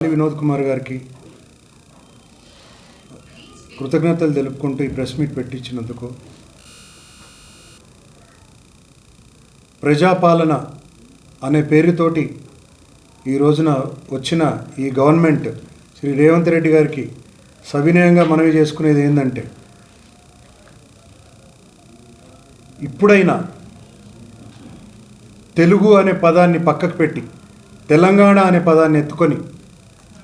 వినోద్ కుమార్ గారికి కృతజ్ఞతలు తెలుపుకుంటూ ఈ ప్రెస్ మీట్ పెట్టించినందుకు. ప్రజాపాలన అనే పేరుతోటి ఈ రోజున వచ్చిన ఈ గవర్నమెంట్ శ్రీ రేవంత్ రెడ్డి గారికి సవినయంగా మనవి చేసుకునేది ఏంటంటే ఇప్పుడైనా తెలుగు అనే పదాన్ని పక్కకు పెట్టి తెలంగాణ అనే పదాన్ని ఎత్తుకొని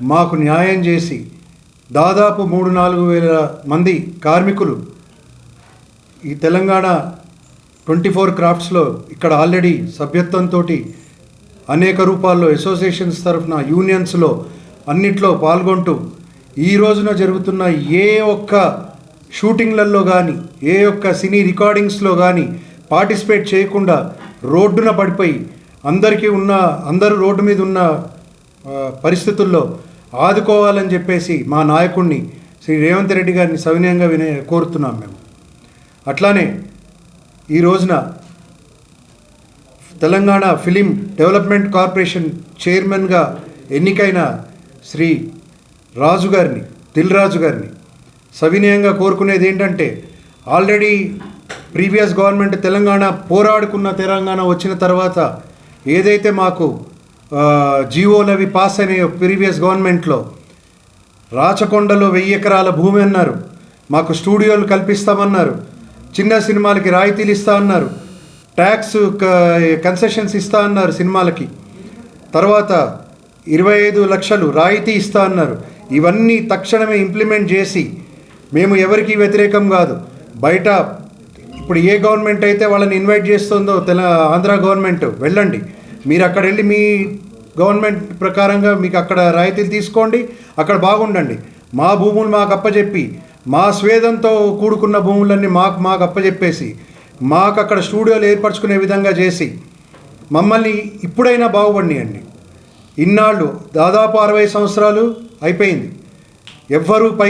మాకు న్యాయం చేసి దాదాపు మూడు నాలుగు వేల మంది కార్మికులు ఈ తెలంగాణ ట్వంటీ ఫోర్ క్రాఫ్ట్స్లో ఇక్కడ ఆల్రెడీ సభ్యత్వంతో అనేక రూపాల్లో అసోసియేషన్స్ తరఫున యూనియన్స్లో అన్నిట్లో పాల్గొంటూ ఈ రోజున జరుగుతున్న ఏ ఒక్క షూటింగ్లలో కానీ ఏ ఒక్క సినీ రికార్డింగ్స్లో కానీ పార్టిసిపేట్ చేయకుండా రోడ్డున పడిపోయి అందరికీ ఉన్న అందరూ రోడ్డు మీద ఉన్న పరిస్థితుల్లో ఆదుకోవాలని చెప్పేసి మా నాయకుడిని శ్రీ రేవంత్ రెడ్డి గారిని సవినయంగా వినే కోరుతున్నాం మేము. అట్లానే ఈ రోజున తెలంగాణ ఫిలిం డెవలప్మెంట్ కార్పొరేషన్ చైర్మన్గా ఎన్నికైన శ్రీ రాజు గారిని దిల్ రాజు గారిని సవినయంగా కోరుకునేది ఏంటంటే ఆల్రెడీ ప్రీవియస్ గవర్నమెంట్ తెలంగాణ పోరాడుకున్న తెలంగాణ వచ్చిన తర్వాత ఏదైతే మాకు జీవోలు అవి పాస్ అయిన ప్రీవియస్ గవర్నమెంట్లో. రాచకొండలో వెయ్యి ఎకరాల భూమి అన్నారు. మాకు స్టూడియోలు కల్పిస్తామన్నారు. చిన్న సినిమాలకి రాయితీలు ఇస్తా అన్నారు. ట్యాక్స్ కన్సెషన్స్ ఇస్తా అన్నారు సినిమాలకి. తర్వాత ఇరవై ఐదు లక్షలు రాయితీ ఇస్తా అన్నారు. ఇవన్నీ తక్షణమే ఇంప్లిమెంట్ చేసి మేము ఎవరికి వ్యతిరేకం కాదు. బయట ఇప్పుడు ఏ గవర్నమెంట్ అయితే వాళ్ళని ఇన్వైట్ చేస్తుందో తెల ఆంధ్ర గవర్నమెంట్ వెళ్ళండి. మీరు అక్కడ వెళ్ళి మీ గవర్నమెంట్ ప్రకారంగా మీకు అక్కడ రాయితీలు తీసుకోండి అక్కడ బాగుండండి. మా భూములు మాకు అప్పచెప్పి మా స్వేదంతో కూడుకున్న భూములన్నీ మాకు మాకు అప్పచెప్పేసి మాకు అక్కడ స్టూడియోలు ఏర్పరచుకునే విధంగా చేసి మమ్మల్ని ఇప్పుడైనా బాగుపడినాయండి. ఇన్నాళ్ళు దాదాపు అరవై సంవత్సరాలు అయిపోయింది. ఎవ్వరూ పై